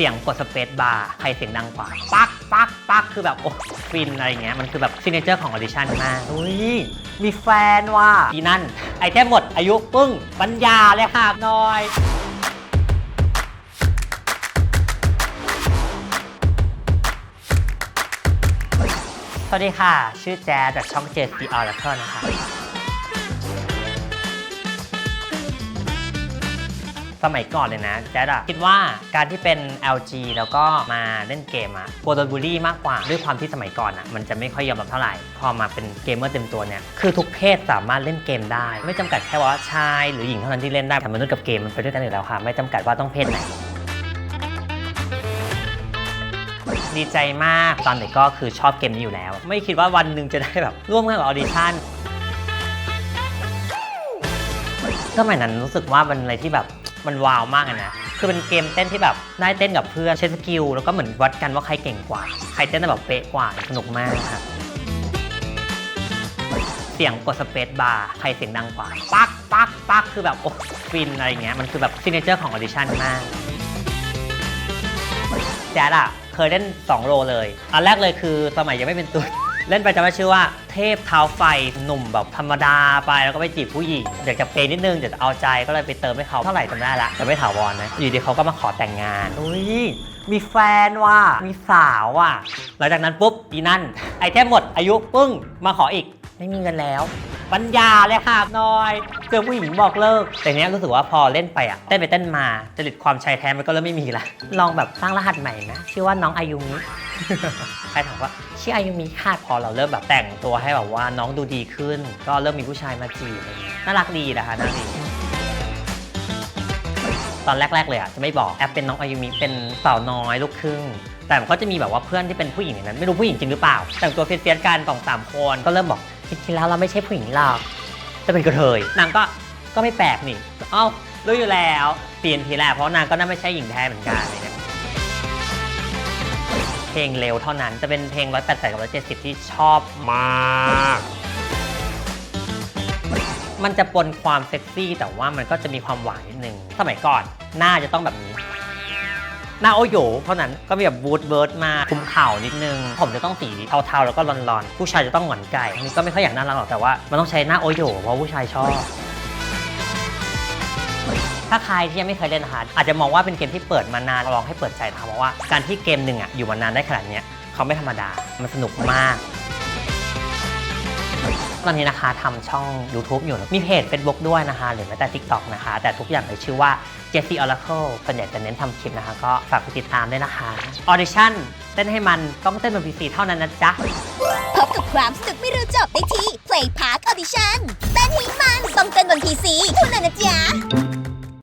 เสียงกดสเปซบาร์ใครเสียงดังกว่า ปักปักปักคือแบบ โอ้ฟินอะไรเงี้ย มันคือแบบซิเนเจอร์ของออดิชั่นมากอุ้ย มีแฟนว่ะอีนั่น ไอเทมหมดอายุปึ้งปัญญาเลยค่ะหน้อยสวัสดีค่ะ ชื่อแจ๊ดจากช่อง JC Oracle นะคะ สมัยก่อนเลยนะแจ๊ดอะคิดว่าการที่เป็น LG แล้วก็มาเล่นเกมอะกลัวโดนบูลลี่มากกว่าด้วยความที่สมัยก่อนอะมันจะไม่ค่อยยอมรับเท่าไหร่ พอมาเป็นเกมเมอร์เต็มตัวเนี่ยคือทุกเพศสามารถเล่นเกมได้ ไม่จำกัดแค่ว่าชายหรือหญิงเท่านั้นที่เล่นได้แต่มนุษย์กับเกมมันไปด้วยกันอยู่แล้วค่ะ ไม่จำกัดว่าต้องเพศไหน ดีใจมากตอนเด็กก็คือชอบเกมนี้อยู่แล้ว ไม่คิดว่าวันหนึ่งจะได้แบบร่วมงานกับออดิชั่นสมัยนั้นรู้สึกว่ามันอะไรที่แบบ มันว้าวมากอะนะ คือเป็นเกมเต้นที่แบบได้เต้นกับเพื่อนใช้สกิลแล้วก็เหมือนวัดกันว่าใครเก่งกว่า ใครเต้นได้แบบเป๊ะกว่าสนุกมากครับเสียงกดสเปซบาร์ใครเสียงดังกว่า ปักปักปักคือแบบโอ้ฟินอะไรเงี้ย มันคือแบบซิเนเจอร์ของออดิชั่นมากแจ๊ดอะเคยเล่น 2 โรเลย อันแรกเลยคือสมัยยังไม่เป็นตัว เล่นไปจำได้ชื่อว่าเทพเท้าไฟหนุ่มแบบธรรมดาไปแล้วก็ไปจีบผู้หญิงอยากจะเปย์นิดนึงอยากจะเอาใจก็เลยไปเติมให้เขาเท่าไหร่จำได้ละแต่ไม่ถาวรนะอยู่ดีเขาก็มาขอแต่งงานอุ้ยมีแฟนว่ะมีสาวว่ะหลังจากนั้นปุ๊บอีนั่นไอเทมหมดอายุปึ้งมาขออีกไม่มีเงินแล้วปัญญาเลยค่ะน้อย เจอผู้หญิงบอกเลิก แต่เนี้ยรู้สึกว่าพอเล่นไปอะเต้นไปเต้นมาจริตความชายแท้มันก็เริ่มไม่มีละลองแบบตั้างรหัสใหม่นะชื่อว่าน้องอายุมิ ใครถามว่าชื่ออายุมิค่ะพอเราเริ่มแบบแต่งตัวให้แบบว่าน้องดูดีขึ้น ก็เริ่มมีผู้ชายมาจีบอะไรเงี้ยน่ารักดีนะคะน่ารักดี ตอนแรก ๆ เลยอะจะไม่บอกแอปเป็นน้องอายุมิเป็นสาวน้อยลูกครึ่ง แต่มันก็จะมีแบบว่าเพื่อนที่เป็นผู้หญิงในนั้น ไม่รู้ผู้หญิงจริงหรือเปล่า แต่งตัวเฟียสๆกันสองสามคนก็เริ่มบอกจริงๆแล้วเราไม่ใช่ผู้หญิงหรอกจะเป็นกระเทยนางก็ก็ไม่แปลกนี่เอ้ารู้อยู่แล้วเปลี่ยนทีแรกเพราะนางก็น่าไม่ใช่หญิงแท้เหมือนกันอะ ลยเพลงเร็วเท่านั้น จะเป็นเพลงร้อยแปดสิบกับร้อยเจ็ดสิบที่ชอบมาก มันจะปนความเซ็กซี่แต่ว่ามันก็จะมีความหวานนิดนึง สมัยก่อนหน้าจะต้องแบบนี้ หน้าโอโยเท่านั้นก็มีแบบบูทเบิร์ดมาคุมเข่านิดนึง ผมจะต้องสีเทาๆแล้วก็รอนๆ ผู้ชายจะต้องหงอนไก่อันนี้ก็ไม่ค่อยอยากน่ารักหรอกแต่ว่ามันต้องใช้หน้าโอโยเพราะผู้ชายชอบ ถ้าใครที่ยังไม่เคยเล่นนะคะอาจจะมองว่าเป็นเกมที่เปิดมานานลองให้เปิดใจนะคะเพราะว่าการที่เกมหนึ่งอะอยู่มานานได้ขนาดเนี้ยเขาไม่ธรรมดา มันสนุกมาก ตอนนี้นะคะทำช่อง YouTube อยู่ มีเพจ Facebook ด้วยนะคะ หรือแม้แต่ TikTok นะคะ แต่ทุกอย่างเลยชื่อว่า Jesse Oracle ส่วนใหญ่จะเน้นทำคลิปนะคะ ก็ฝากไปติดตามด้วยนะคะ Audition เต้นให้มันต้องเต้นบน PC เท่านั้นนะจ๊ะ พบกับความสนุกไม่รู้จบได้ที่ Play Park Audition